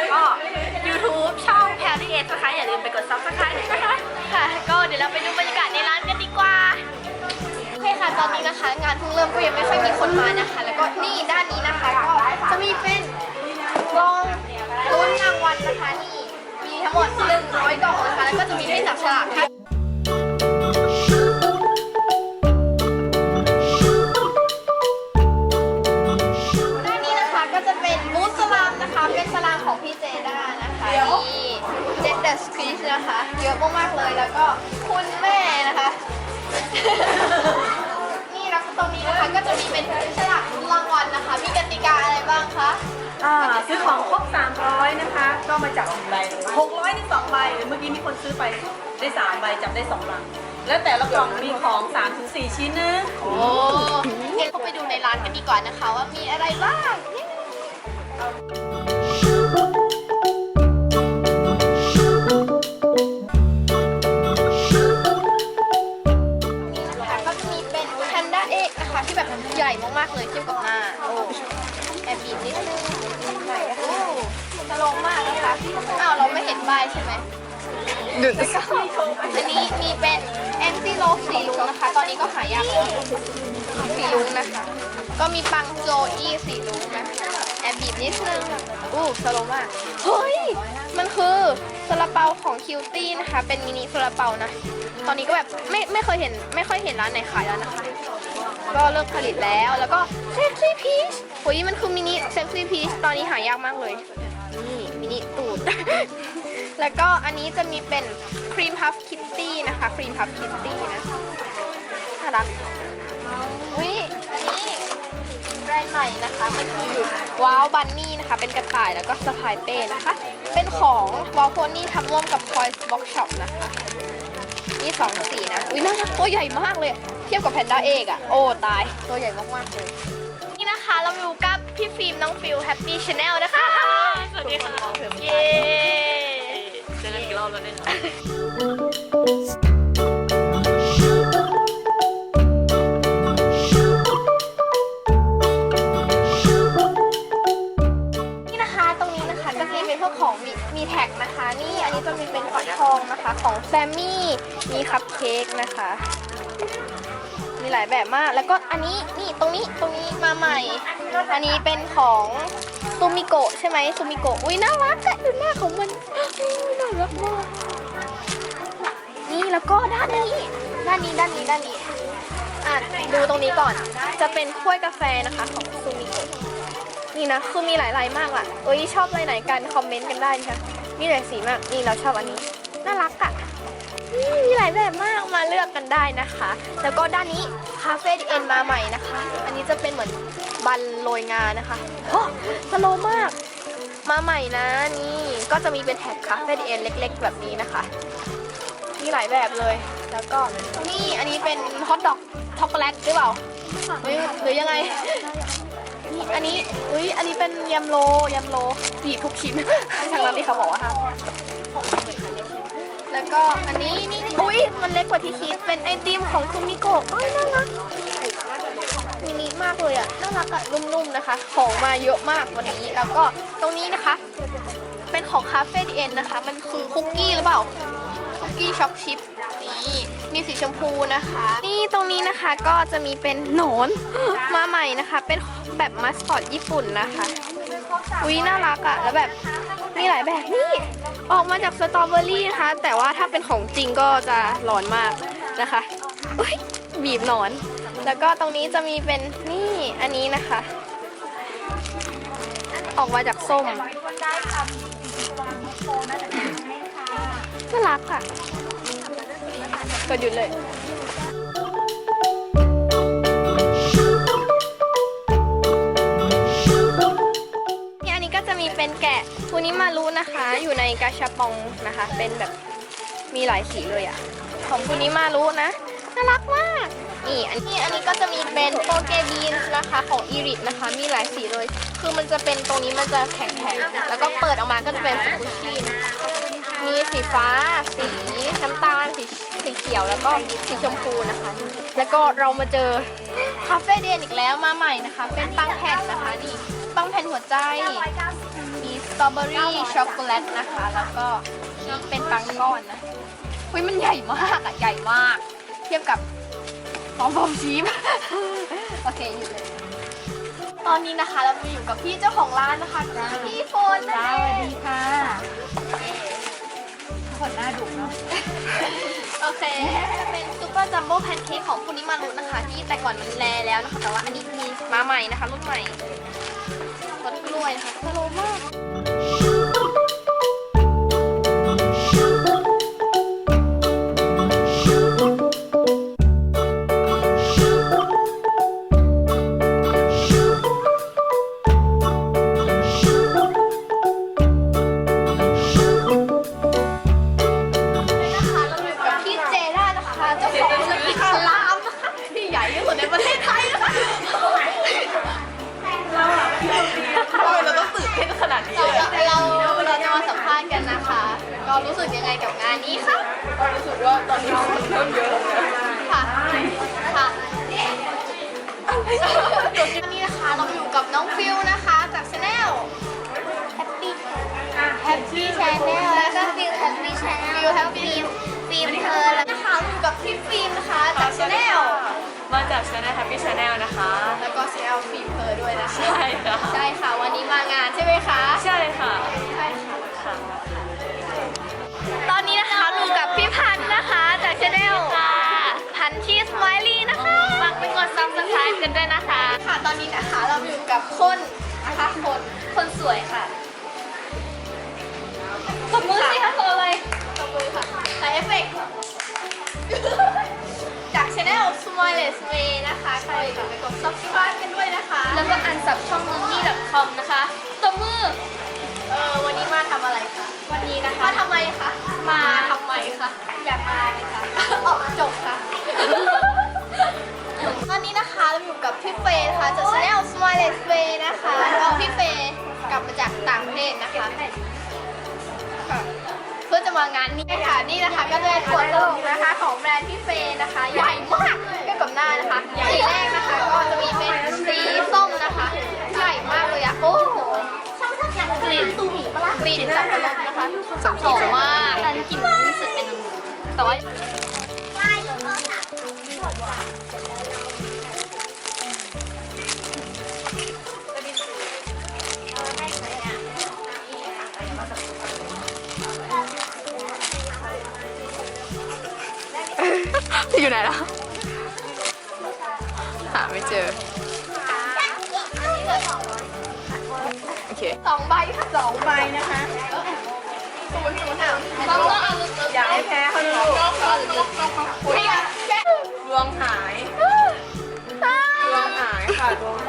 แล้วก็ YouTube ช่อง p a r y s นะคะอย่าลืมไปกด Subscribe ด้วยนะคะ ค่ะ ก็เดี๋ยวเราไปดูบรรยากาศในร้านกันดีกว่า โอเคค่ะ ตอนนี้นะคะงานเพิ่งเริ่มก็ยังไม่ค่อยมีคนมานะคะ แล้วก็นี่ด้านนี้นะคะก็จะมีเป็นกล่องลุ้นรางวัลนะคะนี่ มีทั้งหมด100กล่องนะคะแล้วก็จะมีให้จับฉลากค่ะ เยอะมากๆเลย แล้วก็คุณแม่นะคะ นี่แล้วตรงนี้นะคะก็จะมีเป็นฉลากลุ้นรางวัลนะคะ มีกติกาอะไรบ้างคะอ่าซื้อของครบ 300 นะคะ ก็มาจับใบ600นี่2ใบเมื่อกี้มีคนซื้อไปได้3ใบจับได้2ลังแล้วแต่ละกล่องมีของ3-4ชิ้นนะโอ้งั้นเข้าไปดูในร้านกันดีกว่านะคะ ว่ามีอะไรบ้าง ที่แบบใหญ่มากๆเลยเทียบกับหน้าโอ้แอบบีบนิดนึงไหนอะโอ้ตลกมากนะคะอ้าวเราไม่เห็นใบใช่ไหมแล้วก็อันนี้มีเป็นแอนตี้โลสีลุงนะคะ ตอนนี้ก็หายากแล้วสีลุงนะคะ ก็มีปังโจอี้สีลุงนะคะแอบบีบนิดนึงอู้สโลมากเฮ้ย มันคือซาลาเปาของคิวตี้นะคะ เป็นมินิซาลาเปานะ ตอนนี้ก็แบบไม่ไม่เคยเห็นไม่ค่อยเห็นร้านไหนขายแล้วนะคะ ก็เลิกผลิตแล้ว แล้วก็เซฟซี่พีชโอ้ยมันคือมินิเซฟซี่พีชตอนนี้หายากมากเลย นี่มินิตูด แล้วก็อันนี้จะมีเป็นครีมพัฟคิตตี้นะคะครีมพัฟคิตตี้นะน่ารักอุ้ยอันนี้แบรนด์ใหม่นะคะมันคือว้าวบันนี่นะคะ เป็นกระต่ายแล้วก็สะพายเป้นะคะ เป็นของวอลโพนี่ทำร่วมกับ Toys Box Shop นะคะ นี่สองสีนะ อุ้ยน่ารักตัวใหญ่มากเลย เทียบกับแพนด้าเอกอะโอ้ ตาย ตัวใหญ่มากๆเลย นี่นะคะเราอยู่กับพี่ฟิล์มน้องฟิลแฮปปี้ชาแนลนะคะ สวัสดีค่ะเย้เจอกันอีกรอบแล้วเนี่ยนี่นะคะตรงนี้นะคะก็จะเป็นพวกของมีมีแท็กนะคะนี่อั นี้จะมีเป็นฟักทองนะคะ ของแซมมี่มีคัพเค้กนะคะ มีหลายแบบมากแล้วก็อันนี้นี่ตรงนี้ตรงนี้มาใหม่ อันนี้เป็นของซูมิโกะใช่ไหมซูมิโกะอุ้ยน่ารักอะดูหน้าของมันน่ารักมากนี่แล้วก็ด้านนี้ด้านนี้ด้านนี้ด้านนี้อะดูตรงนี้ก่อนจะเป็นถ้วยกาแฟนะคะของซูมิโกะนี่นะคือมีหลายลายมากอะเอ้ยชอบลายไหนกันคอมเมนต์กันได้นะคะ มีหลายสีมาก นี่เราชอบอันนี้ น่ารักอะนี่มีหลายแบบมากมาเลือกกันได้นะคะ แล้วก็ด้านนี้คาเฟ่ดีเอ็นมาใหม่นะคะ อันนี้จะเป็นเหมือนบันโรยงานะคะโอ้สโลว์มาก มาใหม่นะนี่ก็จะมีเป็นแท็กคาเฟ่ดีเอ็นเล็ก ๆ แบบนี้นะคะ มีหลายแบบเลย แล้วก็นี่อันนี้เป็นฮอทดอกช็อกโกแลตหรือเปล่าเฮ้ยหรือยังไงนี่ อันนี้ อุ้ยอันนี้เป็นยำโลยำโลบีทุกชิ้นทางร้านที่เขาบอกว่าห้ามแล้วก็อันนี้นี่อุ้ยมันเล็กกว่าที่คิด เป็นไอติมของคุมิโกะเอ้ยน่ารักมินิมากเลยอะ น่ารักอะนุ่มๆนะคะ ของมาเยอะมากวันนี้ แล้วก็ตรงนี้นะคะ เป็นของคาเฟ่ดีเอ็นนะคะ มันคือคุกกี้หรือเปล่า คุกกี้ช็อกชิพนี่ มีสีชมพูนะคะ นี่ตรงนี้นะคะก็จะมีเป็นหนอนมาใหม่นะคะ เป็นแบบมัสคอตญี่ปุ่นนะคะอุ้ยน่ารักอะแล้วแบบมีหลายแบบนี่ ออกมาจากสตรอเบอรี่นะคะ แต่ว่าถ้าเป็นของจริงก็จะร้อนมากนะคะอุ้ยบีบหนอน แล้วก็ตรงนี้จะมีเป็นนี่อันนี้นะคะ ออกมาจากส้มน่ารักค่ะ กดหยุดเลยนี่อันนี้ก็จะมีเป็นแกะฟูนิมารุนะคะ อยู่ในกาชาปองนะคะ เป็นแบบมีหลายสีเลยอะของฟูนิมารุนะ น่ารักมาก นี่อันนี้อันนี้ก็จะมีเป็นโปเกบีนนะคะของอีรินะคะ มีหลายสีเลย คือมันจะเป็นตรงนี้มันจะแข็งๆ แล้วก็เปิดออกมาก็จะเป็นสกุชชี่นมีสีฟ้า สีน้ำตาล สีเขียวแล้วก็สีชมพูนะคะ แล้วก็เรามาเจอคาเฟ่เดนอีกแล้วมาใหม่นะคะ เป็นปังแผ่นนะคะนี่ปังแผ่นหัวใจ มีสตรอเบอรี่ช็อกโกแลตนะคะ แล้วก็นี่เป็นปังก้อนนะอุ้ยมันใหญ่มากอะใหญ่มาก เทียบกับฟองฟอมชีสโอเคหยุดเลยตอนนี้นะคะเรามาอยู่กับพี่เจ้าของร้านนะคะคือพี่โฟนนั่นสเอวัสดีค่ะคนหน้าดุเนาะ โอเค เป็นซุปเปอร์จัมโบ้แพนเค้กของคุณนิมารุนะคะ ที่แต่ก่อนมันแลแล้วนะคะ แต่ว่าอันนี้มีมาใหม่นะคะรุ่นใหม่รสกล้วยนะคะสโลว์มาก เต้นขนาดนี้เราเราเราจะมาสัมภาษณ์กันนะคะ ก็รู้สึกยังไงกับงานนี้คะรู้สึกว่าตอนนี้คนเริ่มเยอะแล้วนะค่ะค่ะนี่นะคะเราอยู่กับน้องฟิวนะคะจากชาแนล Happy Happy Channel แล้วก็ฟิว Happy Channel ฟิว Happy ฟิล์มเธอแล้วนะคะเราอยู่กับพี่ฟิล์มนะคะจากชาแนล มาจากช anel Happy Channel นะคะ แล้วก็ชาแนลฟิล์มเธอด้วยนะคะ ใช่ค่ะ ใช่ค่ะ วันนี้มางานใช่ไหมคะ ใช่ค่ะ ใช่ค่ะค่ะตอนนี้นะคะอยู่กับพี่พันธ์นะคะจากชาแนลพันชีสไมลี่นะคะฝากไปกดซับสไครป์กันด้วยนะคะ ค่ะ ตอนนี้นะคะเราอยู่กับคนนะคะคน คนสวยค่ะ อย่าลืมไปกด subscribe กันด้วยนะคะ แล้วก็อันสับช่อง m o n y c o m นะคะตบมือ เออวันนี้มาทำอะไรคะ วันนี้นะคะ มาทำไมคะ มาทำไมคะ อยากมาเลยค่ะ ออกจบค่ะ ตอนนี้นะคะเราอยู่กับพี่เฟย์นะคะจาก channel Smileless Way นะคะแล้วพี่เฟย์กลับมาจากต่างประเทศนะคะค่ะเพื่อจะมางานนี้ค่ะ นี่นะคะก็จะเป็นขวดตลก นะคะหอมมากแต่กลิ่นรู้สึกเป็นแต่ว่าอยู่ไหนล่ะหาไม่เจอ โอเค สองใบค่ะสองใบนะคะ อย่าให้แพ้เขาลูกดวงหายดวงหายค่ะดวง